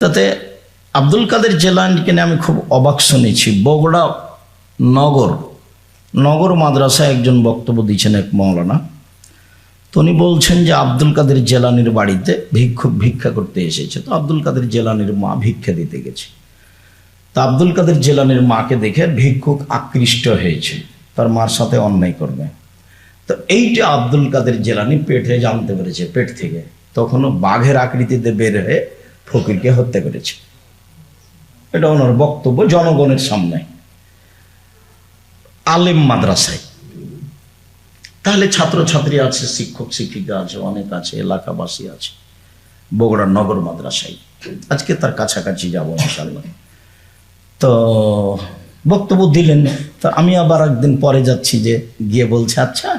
তাতে আব্দুল কাদের জেলানিকে নিয়ে আমি খুব অবাক শুনেছি। বগুড়া নগর নগর মাদ্রাসায় একজন বক্তব্য দিয়েছেন এক মৌলানা। তো উনি বলছেন যে আব্দুল কাদের জেলানির বাড়িতে ভিক্ষুক ভিক্ষা করতে এসেছে। তো আব্দুল কাদের জেলানির মা ভিক্ষা দিতে গেছে। তা আব্দুল কাদের জেলানির মাকে দেখে ভিক্ষুক আকৃষ্ট হয়েছে। তার মার সাথে অন্যায় করবে। তো এইটা আব্দুল কাদের জেলানি পেটে জানতে পেরেছে, পেট থেকে। তখনও বাঘের আকৃতিতে বের হয়ে ফকিরকে হত্যা করেছে। এটা ওনার বক্তব্য জনগণের সামনে। আলেম মাদ্রাসায়। তাহলে ছাত্রছাত্রী আছে, শিক্ষক, শিক্ষিকা আছে, অনেক আছে, এলাকাবাসী আছে, বগুড়া নগর মাদ্রাসায়। আজকে তার কাছাকাছি যাব ইনশাল্লাহ তো বক্তব্য দিলেন। তো আমি আবার একদিন পরে যাচ্ছি যে গিয়ে বলছে আচ্ছা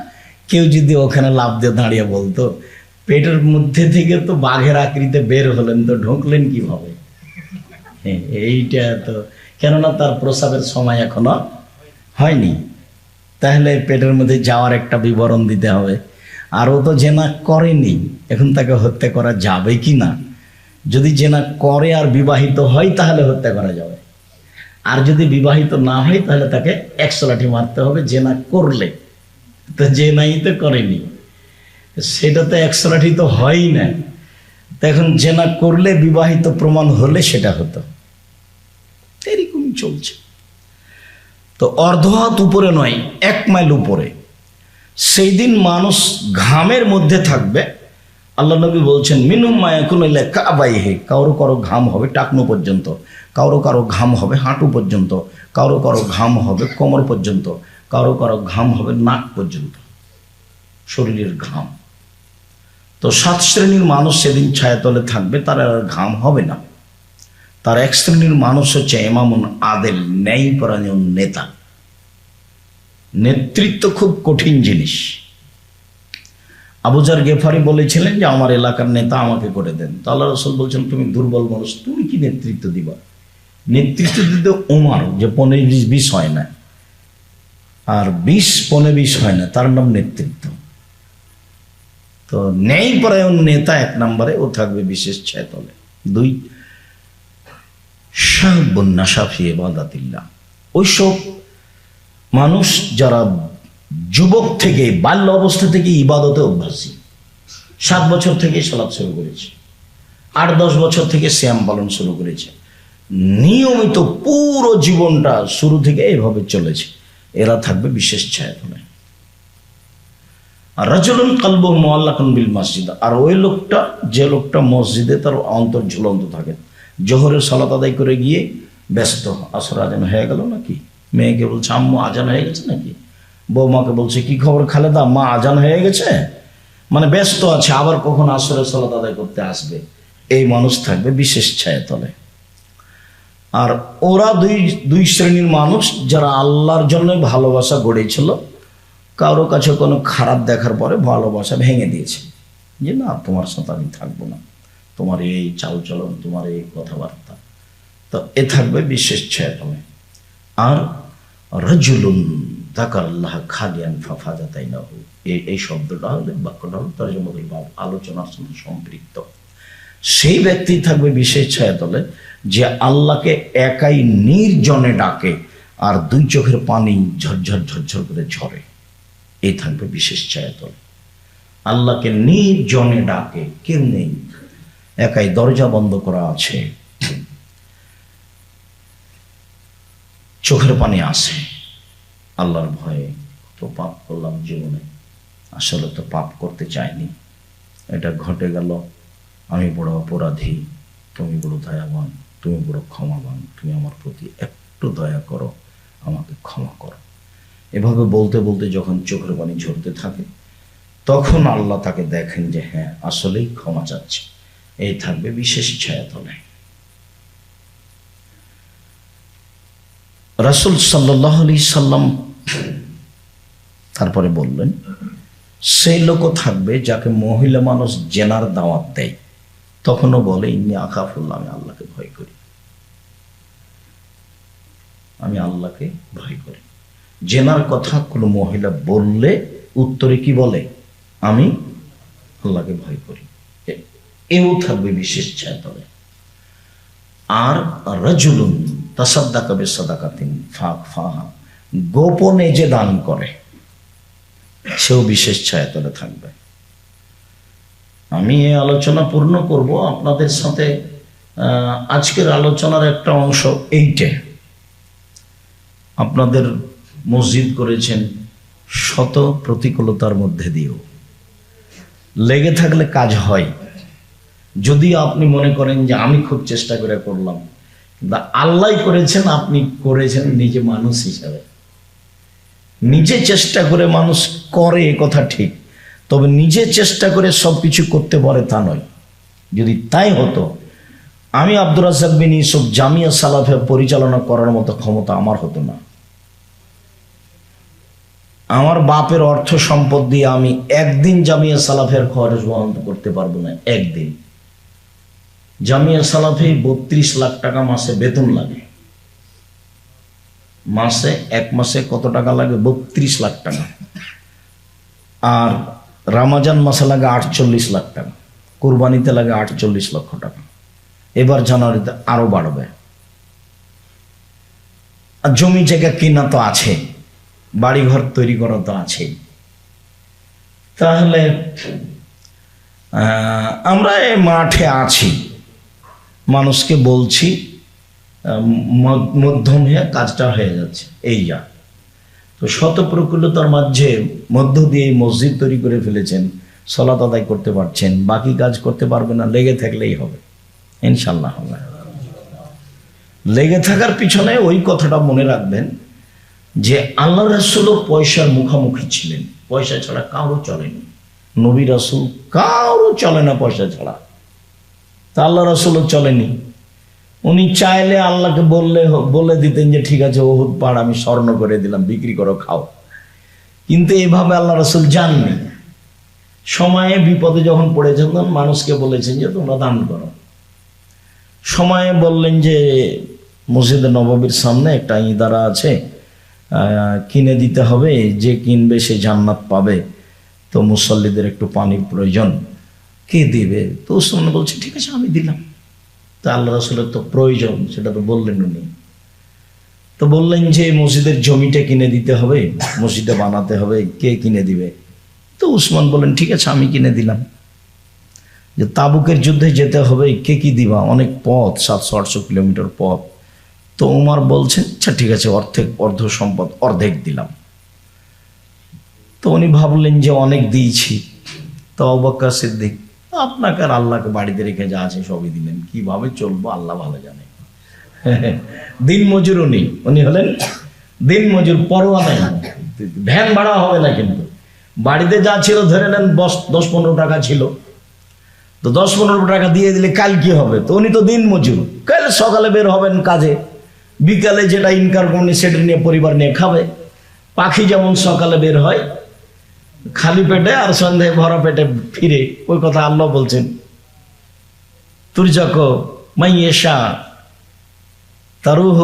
কেউ যদি ওখানে লাভ দিয়ে দাঁড়িয়ে বলতো পেটের মধ্যে থেকে তো বাঘের আকৃতিতে বের হলেন তো ঢুকলেন কীভাবে? হ্যাঁ, এইটা তো কেননা তার প্রসাবের সময় এখনও হয়নি। তাহলে পেটের মধ্যে যাওয়ার একটা বিবরণ দিতে হবে। আর ও তো জেনা করেনি এখন তাকে হত্যা করা যাবে কি না? যদি জেনা করে আর বিবাহিত হয় তাহলে হত্যা করা যাবে। আর যদি বিবাহিত না হয় তাহলে তাকে একশো লাঠি মারতে হবে জেনা করলে। তো জেনাই তো করেনি। সেটা তো একশো লাঠি তো হয়ই না। এখন জেনা করলে বিবাহিত প্রমাণ হলে সেটা হতো। এরকমই চলছে। তো অর্ধ হাত উপরে নয়, এক মাইল উপরে। সেই দিন মানুষ ঘামের মধ্যে থাকবে। আল্লাহ নবী বলছেন মিনুম মায়াকুন কাবাই হে কারও কারও ঘাম হবে টাকনো পর্যন্ত। কারও কারও ঘাম হবে হাঁটু পর্যন্ত। কারও কারও ঘাম হবে কোমর পর্যন্ত। কারও কারও ঘাম হবে নাক পর্যন্ত। শরীরের ঘাম। তো সাত শ্রেণির মানুষ সেদিন ছায়াতলে থাকবে, তার আর ঘাম হবে না। তার এক শ্রেণির মানুষ হচ্ছে এমামুন আদেল ন্যায় ন্যায়পরায়ণ নেতা। নেতৃত্ব খুব কঠিন জিনিস। আবুজার গেফারি বলেছিলেন যে, আমার এলাকার নেতা আমাকে করে দেন। তো আল্লাহ রসুল বলছেন, তুমি দুর্বল মানুষ, তুমি কি নেতৃত্ব দিবা? নেতৃত্ব দিতে ওমার যে পনেরো বিশ বিষ হয় না। আর বিশ, পনেরো বিষ হয় না, তার নাম নেতৃত্ব। তো ন্যায়পরায়ণ নেতা এক নম্বরে, ও থাকবে বিশেষ ছায়তলে। দুই শাহবন্যাসাফি এবাদাতিল্লাহ ওইসব মানুষ যারা যুবক থেকে, বাল্য অবস্থা থেকে ইবাদতে অভ্যাসী। সাত বছর থেকে সালাদ শুরু করেছে। আট, দশ বছর থেকে শ্যাম পালন শুরু করেছে। নিয়মিত পুরো জীবনটা শুরু থেকে এভাবে চলেছে। এরা থাকবে বিশেষ ছায়াতলে। আর রাজলন কালব মোয়াল্লাখন বিল মসজিদ। আর ওই লোকটা, যে লোকটা মসজিদে তার অন্তর ঝুলন্ত থাকে। জোহরের সালাত আদায় করে গিয়ে ব্যস্ত। আসর আজান হয়ে গেল নাকি? মেয়েকে বলছে, আম্মু, আজান হয়ে গেছে নাকি? বৌমাকে বলছে, কি খবর খালেদা? মা, আজান হয়ে গেছে? মানে ব্যস্ত আছে, আবার কখন আসরের সালাত আদায় করতে আসবে? এই মানুষ থাকবে বিশেষ ছায়াতলে। আর ওরা দুই দুই শ্রেণির মানুষ যারা আল্লাহর জন্য ভালোবাসা গড়েছিল কারও কাছে কোনো খারাপ দেখার পরে ভালোবাসা ভেঙে দিয়েছে। যে না, তোমার সাথে আমি থাকব না। তোমার এই চালচলন, তোমার এই কথাবার্তা। তো এ থাকবে বিশেষ ছায়াতলে। আর রজুলুন তাকার আল্লাহ খালিয়ান ফাফাজা তাই না হোক এই এই শব্দটা হলে, বাক্যটা হলো তর্জমতুল বাব, আলোচনার সঙ্গে সম্পৃক্ত। সেই ব্যক্তি থাকবে বিশেষ ছায়াতলে, যে আল্লাহকে একাই নির্জনে ডাকে আর দুই চোখের পানি ঝরঝর ঝরঝর করে ঝরে। এই থাকবে বিশেষ ছায়াতল। আল্লাহকে নির্জনে ডাকে, কেউ নেই। একাই দরজা বন্ধ করা আছে। চোখের পানি আসে আল্লাহর ভয়ে তো পাপ করলাম জীবনে। আসলে তো পাপ করতে চাইনি। এটা ঘটে গেল। আমি বড় অপরাধী। তুমি বড় দয়াবান। তুমি বড় ক্ষমাবান। তুমি আমার প্রতি একটু দয়া করো। আমাকে ক্ষমা করো। এভাবে বলতে বলতে যখন চোখের পানি ঝরতে থাকে, তখন আল্লাহ তাকে দেখেন যে হ্যাঁ আসলেই ক্ষমা চাচ্ছে। এই থাকবে বিশেষ ছায়াতলে। রাসুল সাল্লাহ আলি সাল্লাম তারপরে বললেন, সেই লোকও থাকবে যাকে মহিলা মানুষ জেনার দাওয়াত দেয়। তখনও বলে ইনি আকাফুল্লাহ আমি আল্লাহকে ভয় করি। আমি আল্লাহকে ভয় করি। জেনার কথা কোনো মহিলা বললে উত্তরে কি বলে? আমি আল্লাহকে ভয় করি। এও থাকবে বিশেষ ছায়াতলে। আর রজুলুন তাসাদ্দা কবে সদাকাতিন ফাঁক ফাহা। গোপনে যে দান করে, সেও বিশেষ ছায়াতলে থাকবে। আমি এই আলোচনা পূর্ণ করব। আপনাদের সাথে আজকের আলোচনার একটা অংশ এইটে। আপনাদের মসজিদ করেছেন শত প্রতিকূলতার মধ্যে দিয়েও। লেগে থাকলে কাজ হয়। যদি আপনি মনে করেন যে আমি খুব চেষ্টা করে করলাম, কিন্তু আল্লাহ করেছেন, আপনি করেছেন নিজে মানুষ হিসাবে। নিজে চেষ্টা করে মানুষ করে কথা ঠিক, তবে নিজে চেষ্টা করে সব কিছু করতে পারে তা নয়। যদি তাই হতো, আমি আব্দুর রাজাক বিন ইসুফ জামিয়া সালাফে পরিচালনা করার মতো ক্ষমতা আমার হতো না। আমার বাপের অর্থ সম্পদ দিয়ে আমি একদিন জামিয়া সালাফের খরচ বহন করতে পারব না, একদিন। জামিয়া সালাফে বত্রিশ লাখ টাকা মাসে বেতন লাগে। মাসে, এক মাসে কত টাকা লাগে? বত্রিশ লাখ টাকা। আর রামাজান মাসে লাগে আটচল্লিশ লাখ টাকা। কোরবানিতে লাগে আটচল্লিশ লক্ষ টাকা। এবার জানুয়ারিতে আরও বাড়বে। আর জমি জায়গা কিনা তো আছে। বাড়িঘর তৈরি করা তো আছেই। তাহলে আমরা এই মাঠে আছি। মানুষকে বলছি মধ্যম হয়ে কাজটা হয়ে যাচ্ছে। এই যা। তো শত প্রকুলতার মাঝে মধ্য দিয়ে মসজিদ তৈরি করে ফেলেছেন সলাত আদায় করতে পারছেন, বাকি কাজ করতে পারবে না, লেগে থাকলেই হবে। ইনশাল্লাহ হবে লেগে থাকার পিছনে ওই কথাটা মনে রাখবেন যে আল্লাহ রাসুলও পয়সার মুখামুখি ছিলেন। পয়সা ছাড়া কারও চলেনি নবী রাসুল কারও চলে না পয়সা ছাড়া। তা আল্লাহ রাসুলও চলেনি। উনি চাইলে আল্লাহকে বললে বলে দিতেন যে, ঠিক আছে, ওহুদ পাড় আমি স্বর্ণ করে দিলাম, বিক্রি করো, খাও। কিন্তু এভাবে আল্লাহ রসুল জাননি সময়ে বিপদে যখন পড়েছেন তখন মানুষকে বলেছেন যে, তোমরা দান করো। সময়ে বললেন যে, মসজিদে নবাবির সামনে একটা ইদারা আছে কিনে দিতে হবে, যে কিনবে সে জান্নাত পাবে। তো মুসল্লিদের একটু পানির প্রয়োজন। কে দিবে? তো ওসমান বলছে, ঠিক আছে, আমি দিলাম। তা আল্লাহ রসুলের তো প্রয়োজন, সেটা তো বললেন উনি। তো বললেন যে, মসজিদের জমিটা কিনে দিতে হবে, মসজিদে বানাতে হবে, কে কিনে দিবে? তো উসমান বললেন, ঠিক আছে, আমি কিনে দিলাম। যে তাবুকের যুদ্ধে যেতে হবে, কে কি দিবা? অনেক পথ, সাতশো আটশো কিলোমিটার পথ। তো উমার বলছেন আচ্ছা ঠিক আছে, অর্ধেক, অর্ধ সম্পদ, অর্ধেক দিলাম। তো উনি ভাবলেন যে অনেক দিয়েছি। তো অবাক্কা সিদ্দিক, আপনাকে আর আল্লাহকে বাড়িতে রেখে যা আছে, সবই দিলেন। কীভাবে চলবো, আল্লাহ ভালো জানে। দিন মজুর উনি উনি হলেন, দিন মজুর পরোয়া নাই। ভ্যান ভাড়া হবে না কিন্তু। বাড়িতে যা ছিল ধরে নেন, দশ দশ পনেরো টাকা ছিল। তো দশ পনেরো টাকা দিয়ে দিলে কাল কি হবে? তো উনি তো দিন মজুর। কাল সকালে বের হবেন কাজে। বিকালে যেটা ইনকাম করবেন সেটা নিয়ে পরিবার নিয়ে খাবে। পাখি যেমন সকালে বের হয়, খালি পেটে আর সন্ধ্যায় ভরা পেটে ফিরে, ওই কথা আল্লাহ বলছেন। তুরজাক মাইয়েশা, তারুহ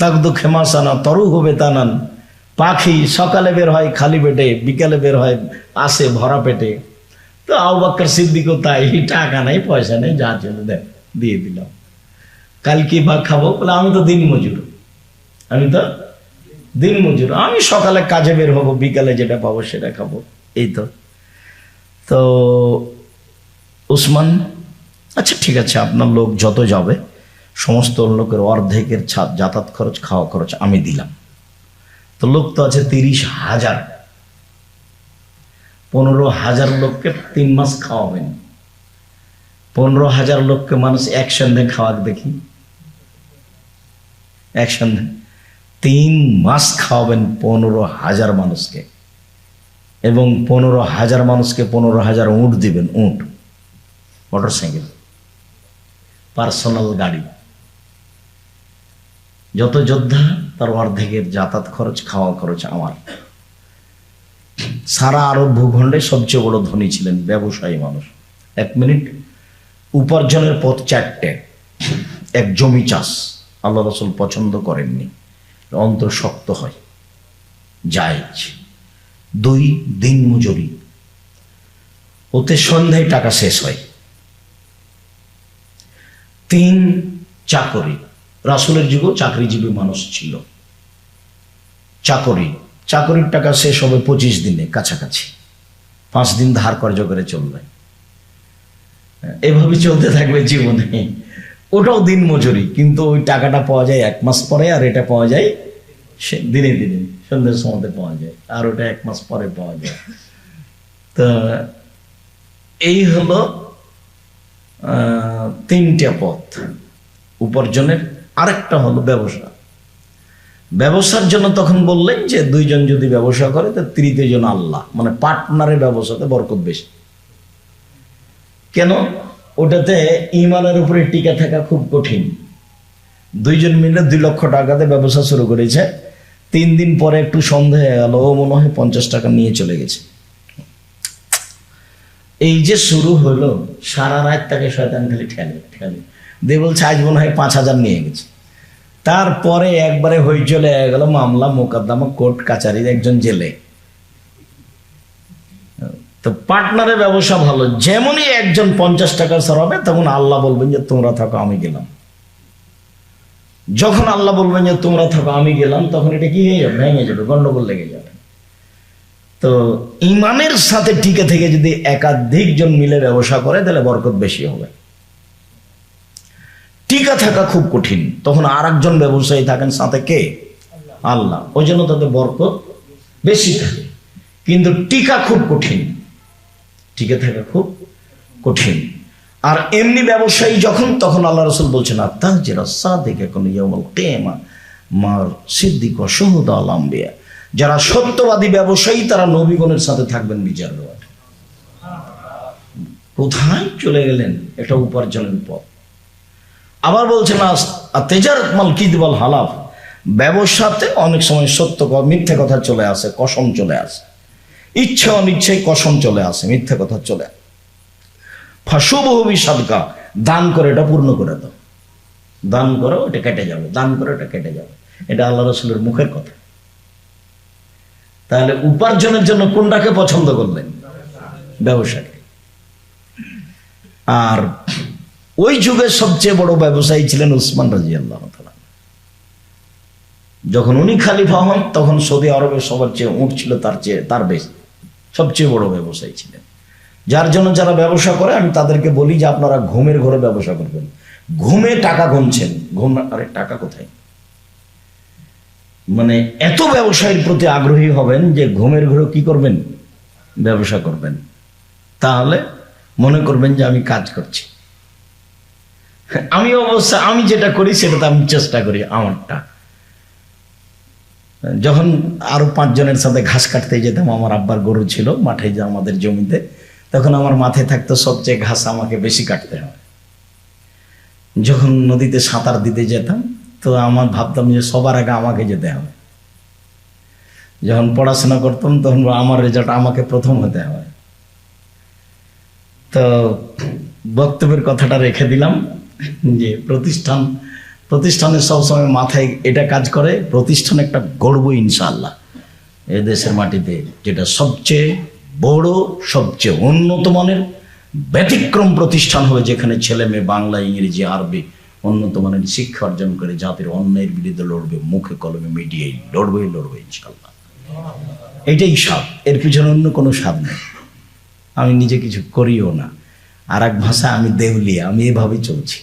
তাকদু খেমাসানা, তরুহ বেতানান। পাখি সকালে বের হয়, খালি পেটে, বিকালে বের হয়, আসে ভরা পেটে। তো আউবাক্কর সিদ্দিকও তাই, টাকা নাই, পয়সা নেই যা ছিল দেখ দিয়ে দিলাম। কাল কি বা খাব। বলে, আমি তো দিন মজুর। আমি তো দিন মজুর। আমি সকালে কাজে বের হব, বিকালে যেটা পাবো সেটা খাব। এই তো। তো উসমান আচ্ছা ঠিক আছে, আপনার লোক যত যাবে, সমস্ত লোকের অর্ধেকের ছাদ যাতায়াত খরচ, খাওয়া খরচ আমি দিলাম। তো লোক তো আছে তিরিশ হাজার। পনেরো হাজার লোককে তিন মাস খাওয়াবেন। পনেরো হাজার লোককে মানুষ এক সন্ধে খাওয়াক দেখি। এক সন্ধে তিন মাস খাওয়াবেন পনেরো হাজার মানুষকে। এবং পনেরো হাজার মানুষকে পনেরো হাজার উঁট দিবেন, উঁট। মোটর সাইকেল পার্সোনাল গাড়ি। যত যোদ্ধা, তার অর্ধেকের যাতায়াত খরচ, খাওয়া খরচ আমার। সারা আরব ভূখণ্ডে সবচেয়ে বড় ধনী ছিলেন ব্যবসায়ী মানুষ। এক মিনিট, উপার্জনের পথ চারটে। এক জমি চাষ। আল্লাহ রসুল পছন্দ করেননি। অন্তর শক্ত হয়। জায়েজ। দুই দিন মজুরি। ওতে সন্ধ্যায় টাকা শেষ হয়। তিন, চাকরি। রাসুলের যুগেও চাকরিজীবী মানুষ ছিল। চাকরি। চাকরির টাকা শেষ হবে পঁচিশ দিনে কাছাকাছি। পাঁচ দিন ধার কর্য করে চলবে। এভাবে চলতে থাকবে জীবনে। ওটাও দিন মজুরি, কিন্তু ওই টাকাটা পাওয়া যায় এক মাস পরে আর এটা পাওয়া যায় সে দিনে দিনে, সন্ধ্যের সময় পাওয়া যায়, আর ওটা এক মাস পরে পাওয়া যায়। তো এই হলো তিনটা পথ উপার্জনের। আরেকটা হলো ব্যবসা। ব্যবসার জন্য তখন বললেন যে দুইজন যদি ব্যবসা করে, তো তৃতীয় জন আল্লাহ মানে পার্টনারের ব্যবসাতে বরকত বেশি। কেন? ওটাতে ইমানের উপরে টিকে থাকা খুব কঠিন। দুইজন মিলে দুই লক্ষ টাকাতে ব্যবসা শুরু করেছে। তিন দিন পরে একটু সন্দেহ গেল, ও মনে হয় পঞ্চাশ টাকা নিয়ে চলে গেছে। এই যে শুরু হলো, সারা রাত তাকে শয়তান খালি ঠেলে ঠেলে। দিয়ে বলছে, আজ মনে হয় পাঁচ হাজার নিয়ে গেছে। তারপরে একবারে হই চলে গেল মামলা, মোকদ্দমা, কোর্ট, কাচারির একজন জেলে। তো পার্টনারের ব্যবসা ভালো। যেমনই একজন পঞ্চাশ টাকা সরাবে তখন আল্লাহ বলবেন যে, তোমরা থাকো, আমি গেলাম। যখন আল্লাহ বলবেন যে, তোমরা থাকো, আমি গেলাম, তখন এটা কি হয়ে যাবে? ভেঙে যাবে, গন্ডগোল লেগে যাবে। তো ইমানের সাথে টিকে থেকে যদি একাধিক জন মিলে ব্যবসা করে, তাহলে বরকত বেশি হবে। টিকা থাকা খুব কঠিন। তখন আর একজন ব্যবসায়ী থাকেন সাথে কে? আল্লাহ। ওই জন্য তাদের বরকত বেশি থাকে। কিন্তু টিকা খুব কঠিন। টিকে থাকা খুব কঠিন। আর এমনি ব্যবসায়ী যখন, তখন আল্লাহ রসুল বলছেন আত্মা যে রাস্তা দেখে কোন সিদ্দিক যারা সত্যবাদী ব্যবসায়ী, তারা নবীগণের সাথে থাকবেন বিচার কোথায় চলে গেলেন? এটা উপার্জনের পথ। আবার বলছে না তেজারত মাল কিদবল হালাফ। ব্যবসাতে অনেক সময় সত্য মিথ্যে কথা চলে আসে, কসম চলে আসে। ইচ্ছে অনিচ্ছায় কসম চলে আসে, মিথ্যে কথা চলে আসে। সাদকা দান করে এটা পূর্ণ করে দাও। দান করো, এটা কেটে যাবে, দান করে, এটা কেটে যাবে। এটা আল্লাহ রসুলের মুখের কথা। তাহলে উপার্জনের জন্য কোনটাকে পছন্দ করলেন? ব্যবসাকে। আর ওই যুগের সবচেয়ে বড় ব্যবসায়ী ছিলেন উসমান রাজি আল্লাহ যখন উনি খালিফা হন, তখন সৌদি আরবের সবার চেয়ে উঁট ছিল তার চেয়ে, তার বেশি। সবচেয়ে বড় ব্যবসায়ী ছিলেন। যার জন্য যারা ব্যবসা করে, আমি তাদেরকে বলি যে আপনারা ঘুমের ঘরে ব্যবসা করবেন। ঘুমে টাকা গুনছেন। ঘুম, আরে টাকা কোথায়? মানে এত ব্যবসায়ীর প্রতি আগ্রহী হবেন যে ঘুমের ঘরে কি করবেন? ব্যবসা করবেন। তাহলে মনে করবেন যে আমি কাজ করছি। আমি অবশ্য আমি যেটা করি, সেটাতে আমি চেষ্টা করি আমারটা। যখন আরও পাঁচজনের সাথে ঘাস কাটতে যেতাম, আমার আব্বার গরু ছিল, মাঠে যে আমাদের জমিতে, তখন আমার মাথায় থাকতো সবচেয়ে ঘাস আমাকে বেশি কাটতে হয়। যখন নদীতে সাঁতার দিতে যেতাম, তো আমার ভাবতাম যে সবার আগে আমাকে যেতে হবে। যখন পড়াশোনা করতাম, তখন আমার রেজাল্ট আমাকে প্রথম হতে হবে। তো বক্তব্যের কথাটা রেখে দিলাম যে প্রতিষ্ঠান প্রতিষ্ঠানের সবসময় মাথায় এটা কাজ করে, প্রতিষ্ঠান একটা গর্ব ইনশাল্লাহ এ দেশের মাটিতে যেটা সবচেয়ে বড়, সবচেয়ে উন্নত মানের ব্যতিক্রম প্রতিষ্ঠান হবে, যেখানে ছেলে মেয়ে বাংলা, ইংরেজি, আরবি উন্নত মানের শিক্ষা অর্জন করে জাতির অন্যায়ের বিরুদ্ধে লড়বে, মুখে কলমে মিডিয়ায় লড়বেই লড়বে ইনশাল্লাহ এটাই স্বাদ, এর পিছনে অন্য কোনো স্বাদ নেই। আমি নিজে কিছু করিও না। আর এক ভাষা আমি দেউলিয়া, আমি এভাবেই চলছি।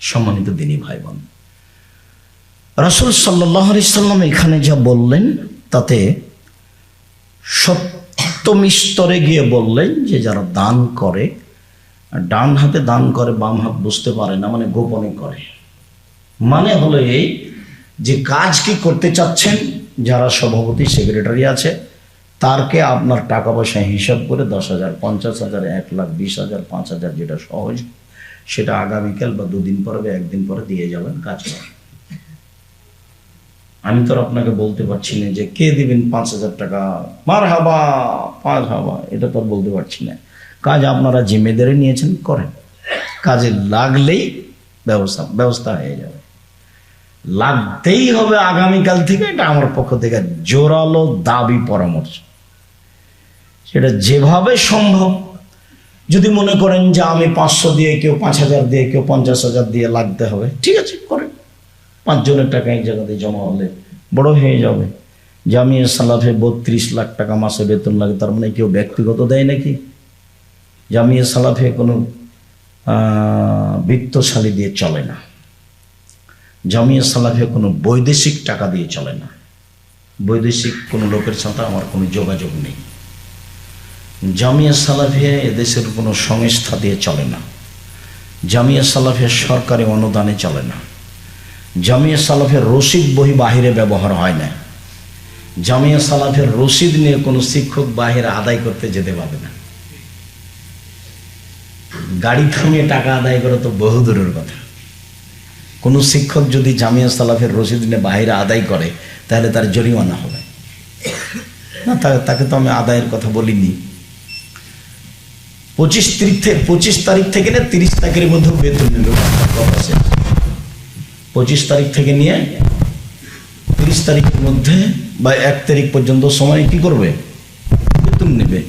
সম্মানিত দিনী ভাই বোন রসুল সাল্লাম এখানে যা বললেন, তাতে সপ্তম স্তরে গিয়ে বললেন যে, যারা দান করে, ডান হাতে দান করে, বাম হাত বুঝতে পারে না মানে গোপনে করে। মানে হলো এই যে, কাজ কি করতে চাচ্ছেন, যারা সভাপতি, সেক্রেটারি আছে, তারকে আপনার টাকা পয়সা হিসাব করে দশ হাজার, পঞ্চাশ হাজার, এক লাখ, বিশ হাজার, পাঁচ হাজার, যেটা সহজ সেটা আগামীকাল বা দুদিন পরে বা একদিন পরে দিয়ে যাবেন, কাজ আমি তো আপনাকে বলতে পারছি না যে কে দিবেন পাঁচ হাজার টাকা। মার হাবা পাঁচ হাবা এটা তো বলতে পারছি না। কাজ আপনারা জিম্মেদারি নিয়েছেন, করেন। কাজে লাগলেই ব্যবস্থা ব্যবস্থা হয়ে যাবে। লাগতেই হবে আগামীকাল থেকে, এটা আমার পক্ষ থেকে জোরালো দাবি পরামর্শ। সেটা যেভাবে সম্ভব যদি মনে করেন যে আমি পাঁচশো দিয়ে কেউ পাঁচ হাজার দিয়ে কেউ পঞ্চাশ হাজার দিয়ে লাগতে হবে, ঠিক আছে, করেন। পাঁচজনের টাকা এক জায়গাতে জমা হলে বড় হয়ে যাবে। জামিয়া সালাফে বত্রিশ লাখ টাকা মাসে বেতন লাগে, তার মানে কেউ ব্যক্তিগত দেয় নাকি? জামিয়া সালাফে কোনো বৃত্তশালী দিয়ে চলে না। জামিয়া সালাফে কোনো বৈদেশিক টাকা দিয়ে চলে না। বৈদেশিক কোনো লোকের সাথে আমার কোনো যোগাযোগ নেই। জামিয়া সালাফিয়া এদেশের কোনো সংস্থা দিয়ে চলে না। জামিয়া সালাফিয়া সরকারি অনুদানে চলে না। জামিয়া সালাফের রসিদ বহি বাহিরে ব্যবহার হয় না। জামিয়া সালাফের রসিদ নিয়ে কোনো শিক্ষক বাহিরে আদায় করতে যেতে পারবে না। গাড়ি থামিয়ে টাকা আদায় করে তো বহু দূরের কথা। কোনো শিক্ষক যদি জামিয়া সালাফের রসিদ নিয়ে বাহিরে আদায় করে, তাহলে তার জরিমানা হবে। না তাকে তো আমি আদায়ের কথা বলিনি। পঁচিশ তারিখ পঁচিশ তারিখ থেকে না তিরিশ তারিখের মধ্যে বেতন নেবে পঁচিশ তারিখ থেকে নিয়ে তিরিশ তারিখের মধ্যে বা এক তারিখ পর্যন্ত সময় কি করবে? বেতন নেবে।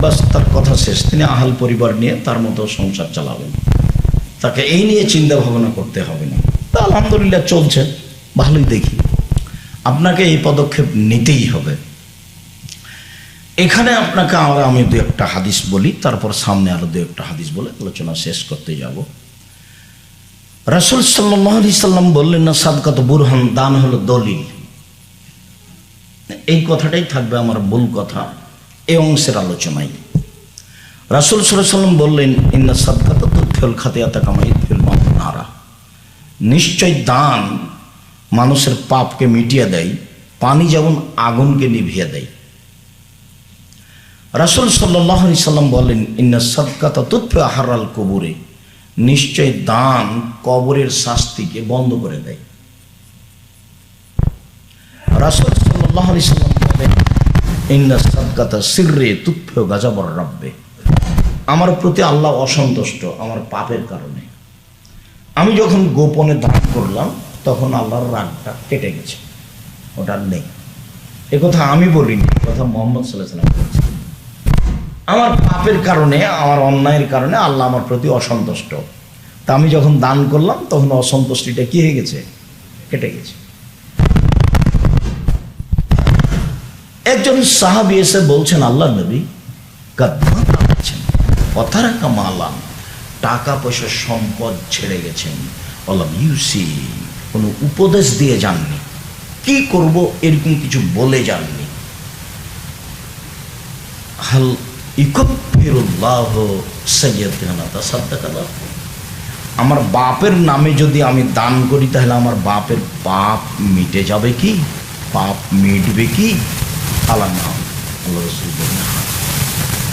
বাস তার কথা শেষ। তিনি আহাল পরিবার নিয়ে তার মতো সংসার চালাবেন। তাকে এই নিয়ে চিন্তা ভাবনা করতে হবে না। তা আলহামদুলিল্লাহ চলছে। ভালোই দেখি। আপনাকে এই পদক্ষেপ নিতেই হবে। এখানে আপনাকে আর আমি দু একটা হাদিস বলি, তারপর সামনে আরও দু একটা হাদিস বলে আলোচনা শেষ করতে যাব। রাসুল সাল্লাহ সাল্লাম বললেন, না, সাদকাত বুরহান, দান হলো দলিল। এই কথাটাই থাকবে আমার ভুল কথা এই অংশের আলোচনায়। রাসুল সাল্লাম বললেন, ইন্না সাদকাত ফেল নারা নিশ্চয় দান মানুষের পাপকে মিটিয়ে দেয়, পানি যেমন আগুনকে নিভিয়ে দেয় রাসুল সাল্লাহ সাল্লাম বলেন, ইন্না সদকাতা তুৎফে আহারাল কবরে। নিশ্চয় দান কবরের শাস্তিকে বন্ধ করে দেয়। রাসুল সাল্লাহ সাল্লাম বলেন, ইন্না সিররে গাজাবর রাব্বে। আমার প্রতি আল্লাহ অসন্তুষ্ট, আমার পাপের কারণে। আমি যখন গোপনে দান করলাম, তখন আল্লাহর রাগটা কেটে গেছে। ওটা নেই। কথা আমি বলিনি কথা মোহাম্মদ সাল্লাহ সাল্লাম আমার পাপের কারণে, আমার অন্যায়ের কারণে আল্লাহ আমার প্রতি অসন্তুষ্ট। তা আমি যখন দান করলাম, তখন অসন্তুষ্টিটা কি হয়ে গেছে? কেটে গেছে। একজন সাহাবি এসে বলছেন, আল্লাহ নবী আছেন কথারা কামালাম টাকা পয়সা সম্পদ ছেড়ে গেছেন। বললাম ইউসি, কোনো উপদেশ দিয়ে যাননি। কি করব? এরকম কিছু বলে যাননি। হাল আমার বাপের নামে যদি আমি দান করি, তাহলে আমার বাপের পাপ মিটে যাবে কি? পাপ মিটবে কি? আল্লাহ।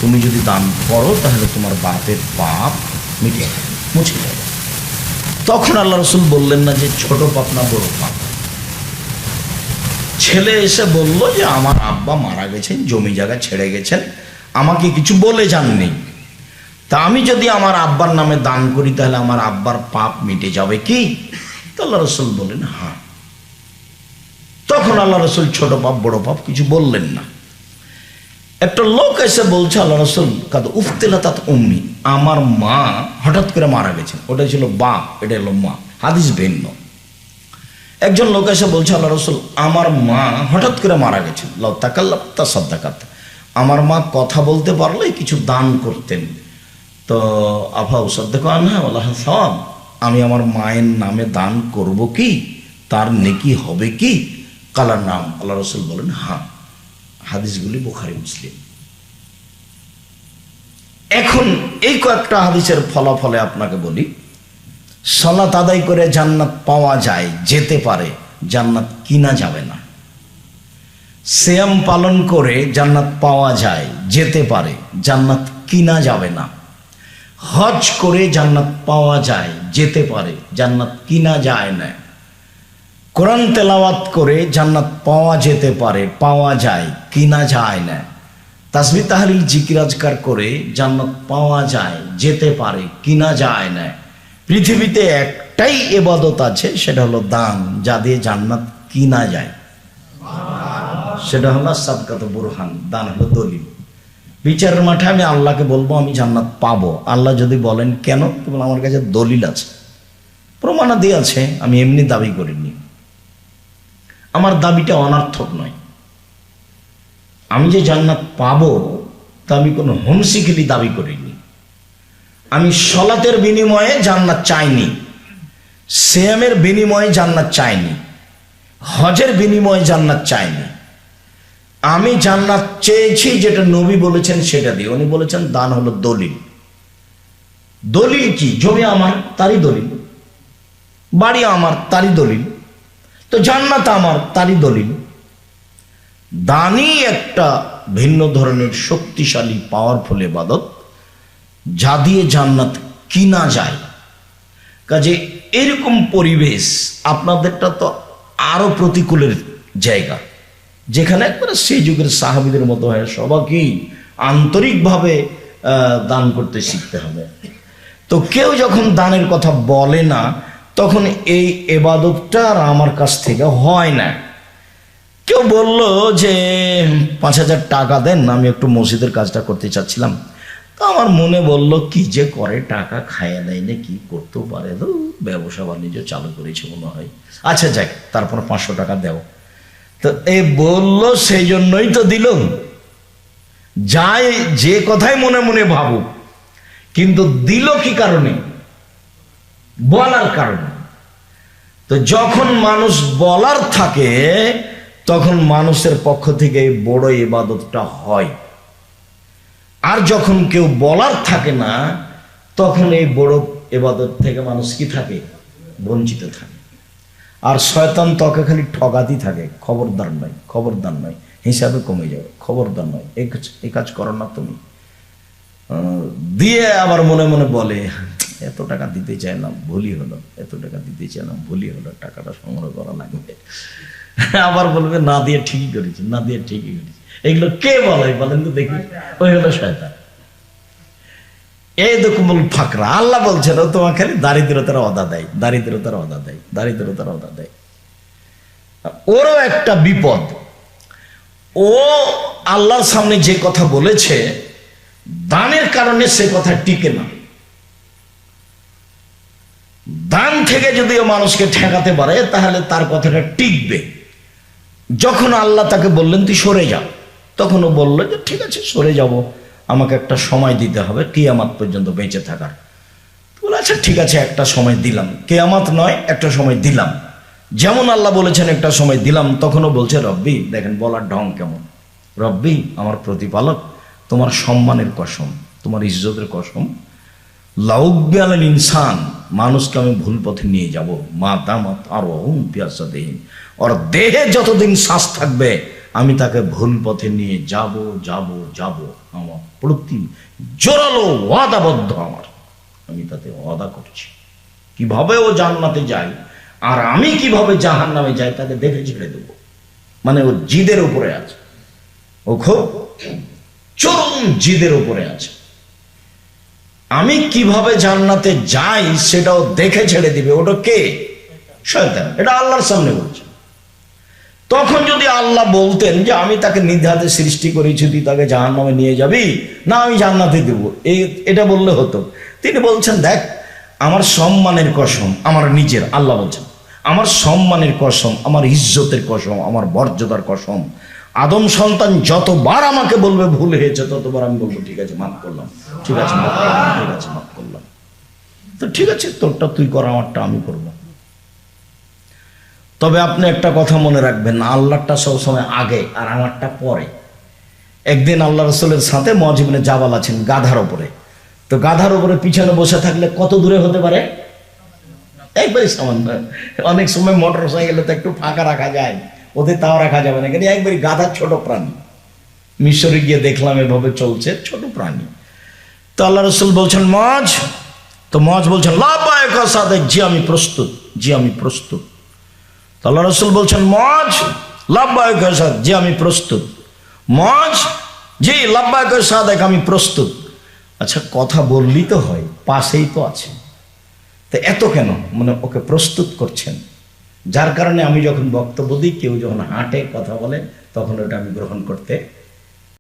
তুমি যদি দান করো, তাহলে তোমার বাপের পাপ মিটে যাবে, মুছে যাবে। তখন আল্লাহ রসুল বললেন না যে, ছোট পাপ না, বড় পাপ। ছেলে এসে বলল যে, আমার আব্বা মারা গেছেন, জমি জায়গা ছেড়ে গেছেন আমাকে কিছু বলে যাননি। তা আমি যদি আমার আব্বার নামে দান করি, তাহলে আমার আব্বার পাপ মিটে যাবে কি? আল্লাহ রসুল বললেন হ্যাঁ। তখন আল্লাহ রসুল ছোট পাপ, বড় পাপ কিছু বললেন না। একটা লোক এসে বলছে, আল্লাহ রসুল, কাদ উফতেলা তাত উম্মি। আমার মা হঠাৎ করে মারা গেছেন। ওটা ছিল বাপ, এটা হলো মা। হাদিস ভিন্ন। একজন লোক এসে বলছে, আল্লাহ রসুল, আমার মা হঠাৎ করে মারা গেছেন। লাউ তাকাল্লা তা সদ্দাকাত। আমার মা কথা বলতে পারলে কিছু দান করতেন। তো আফা উসাদ্দেক আনহা আল্লাহ আমি আমার মায়ের নামে দান করব কি? তার নেকি হবে কি? কালার নাম, আল্লাহ রসুল বলেন হ্যাঁ। হাদিসগুলি বুখারি, মুসলিম। এখন এই কয়েকটা হাদিসের ফলাফলে আপনাকে বলি, সলাত আদায় করে জান্নাত পাওয়া যায়, যেতে পারে, জান্নাত কিনা যাবে না। শ্যাম পালন করে জান্নাত পাওয়া যায়, যেতে পারে, জান্নাত কিনা যাবে না। হজ করে জান্নাত পাওয়া যায়, যেতে পারে, জান্নাত কিনা যায় না। কোরআন তেলাওয়াত করে জান্নাত পাওয়া যেতে পারে, পাওয়া যায়, কিনা যায় না। তাসবি তাহলিল জিকিরাজকার করে জান্নাত পাওয়া যায়, যেতে পারে, কিনা যায় না। পৃথিবীতে একটাই এবাদত আছে, সেটা হলো দান, যা দিয়ে জান্নাত কিনা যায়। সেটা হলো সাদকাত বুরহান, দান হলো দলিল। বিচারের মাঠে আমি আল্লাহকে বলব, আমি জান্নাত পাবো। আল্লাহ যদি বলেন কেন, তো আমার কাছে দলিল আছে। প্রমাণাদি আছে, আমি এমনি দাবি করিনি। আমার দাবিটা অনার্থক নয়। আমি যে জান্নাত পাবো, তা আমি কোনো হোমসিকেলি দাবি করিনি। আমি সলাতের বিনিময়ে জান্নাত চাইনি। সেয়ামের বিনিময়ে জান্নাত চাইনি। হজের বিনিময়ে জান্নাত চাইনি। আমি জান্নাত চেয়েছি যেটা নবী বলেছেন সেটা দিয়ে। উনি বলেছেন, দান হলো দলিল। দলিল কি? জমি আমার, তারই দলিল। বাড়ি আমার, তারই দলিল। তো জান্নাত আমার, তারই দলিল। দানই একটা ভিন্ন ধরনের শক্তিশালী পাওয়ারফুল এবাদত যা দিয়ে জান্নাত কিনা যায়। কাজে এরকম পরিবেশ আপনাদেরটা তো আরও প্রতিকূলের জায়গা। যেখানে একবারে সেই যুগের সাহাবিদের মতো হয় সবাইকেই আন্তরিকভাবে দান করতে শিখতে হবে। তো কেউ যখন দানের কথা বলে না, তখন এই এবাদতটা আর আমার কাছ থেকে হয় না। কেউ বলল যে, পাঁচ হাজার টাকা দেন আমি একটু মসজিদের কাজটা করতে চাচ্ছিলাম। তো আমার মনে বলল, কি যে করে টাকা খাইয়ে দেয় না, কি করতেও পারে? তো ব্যবসা বাণিজ্য চালু করেছে মনে হয়। আচ্ছা যাক, তারপর পাঁচশো টাকা দেও। তো এ বলল সেই জন্যই তো দিল যাই, যে কথাই মনে মনে ভাবুক, কিন্তু দিল কি কারণে? বলার কারণে। তো যখন মানুষ বলার থাকে, তখন মানুষের পক্ষ থেকে এই বড় ইবাদতটা হয়। আর যখন কেউ বলার থাকে না, তখন এই বড় এবাদত থেকে মানুষ কি থাকে? বঞ্চিত থাকে। আর শয়তান তকে খালি ঠগাতি থাকে। খবরদার নয় খবরদার নয়। হিসাবে কমে যাবে, খবরদার নয়। এই কাজ করো না তুমি। দিয়ে আবার মনে মনে বলে, এত টাকা দিতে চাইলাম ভুলই হলো। এত টাকা দিতে চাইলাম ভুলই হলো। টাকাটা সংগ্রহ করা লাগবে। আবার বলবে, না দিয়ে ঠিকই করেছি, না দিয়ে ঠিকই করেছি। এগুলো কে বলে? বলেন তো দেখি। ওই হলো শয়তান। এই দুকুমুল ফাকরা। আল্লাহ বলছেন, ও খালি দারিদ্রতার অদা দেয়, দারিদ্রতার অদা দেয়, দারিদ্রতার অদা দেয়। ওরও একটা বিপদ। ও আল্লাহর সামনে যে কথা বলেছে, দানের কারণে সে কথা টিকে না। দান থেকে যদি ও মানুষকে ঠেকাতে পারে, তাহলে তার কথাটা টিকবে। যখন আল্লাহ তাকে বললেন, তুই সরে যা। তখন ও বলল যে, ঠিক আছে, সরে যাব। আমাকে একটা সময় দিতে হবে, কিয়ামাত পর্যন্ত বেঁচে থাকার। বলে আচ্ছা ঠিক আছে, একটা সময় দিলাম। কেয়ামাত নয়, একটা সময় দিলাম। যেমন আল্লাহ বলেছেন, একটা সময় দিলাম। তখনও বলছে, রব্বি, দেখেন, বলার ঢং কেমন? রব্বি, আমার প্রতিপালক, তোমার সম্মানের কসম, তোমার ইজ্জতের কসম। লাউব্যাল ইনসান, মানুষকে আমি ভুল পথে নিয়ে যাব। মা দামাত আর পিয়াসা দেহীন ওর দেহে যতদিন শ্বাস থাকবে আমি তাকে ভুল পথে নিয়ে যাব যাব যাব। আমার প্রতি জোরালো ওয়াদাবদ্ধ আমার। আমি তাতে ওয়াদা করছি। কীভাবে ও জান্নাতে যায় আর আমি কীভাবে জাহান নামে যাই তাকে দেখে ছেড়ে দেব। মানে ও জিদের উপরে আছে। ও খুব চরম জিদের উপরে আছে। আমি কীভাবে জান্নাতে যাই সেটাও দেখে ছেড়ে দিবে। ওটা কে? শয়তান। এটা আল্লাহর সামনে বলছে। তখন যদি আল্লাহ বলতেন যে আমি তাকে নিধাতে সৃষ্টি করেছি, তুই তাকে জাহান নামে নিয়ে যাবি, না আমি জান্নাতে দেব। এই, এটা বললে হতো। তিনি বলছেন, দেখ, আমার সম্মানের কসম, আমার নিজের, আল্লাহ বলছেন, আমার সম্মানের কসম, আমার ইজ্জতের কসম, আমার মর্যাদার কসম। আদম সন্তান যতবার আমাকে বলবে, ভুল হয়েছে, ততবার আমি বলব, ঠিক আছে, মাফ করলাম, ঠিক আছে করলাম, ঠিক আছে, মাফ করলাম। তো ঠিক আছে, তোরটা তুই কর, আমারটা আমি করব। তবে আপনি একটা কথা মনে রাখবেন আল্লাহটা সবসময় আগে আর আমারটা পরে। একদিন আল্লাহ রসুলের সাথে মজিবনে জাবাল আছেন গাধার ওপরে তো গাধার ওপরে পিছনে বসে থাকলে কত দূরে হতে পারে? একবারই সামান্য। অনেক সময় মোটর সাইকেলে তো একটু ফাঁকা রাখা যায়, ওদের তাও রাখা যাবে না, কিন্তু একবারই গাধার ছোট প্রাণী। মিশরে গিয়ে দেখলাম এভাবে চলছে ছোট প্রাণী। তো আল্লাহ রসুল বলছেন মজ তো মজ বলছেন লাভবায়ক সাদেক, জি আমি প্রস্তুত, জি আমি প্রস্তুত। আল্লাহ রসুল বলছেন, মজ লাভবায়ক সাদ, যে আমি প্রস্তুত। মজ, জি লাভবায়ক সাদেক আমি প্রস্তুত। আচ্ছা কথা বললি তো হয়, পাশেই তো আছে। তো এত কেন? মানে ওকে প্রস্তুত করছেন। যার কারণে আমি যখন বক্তব্য দিই, কেউ যখন হাঁটে, কথা বলে, তখন ওটা আমি গ্রহণ করতে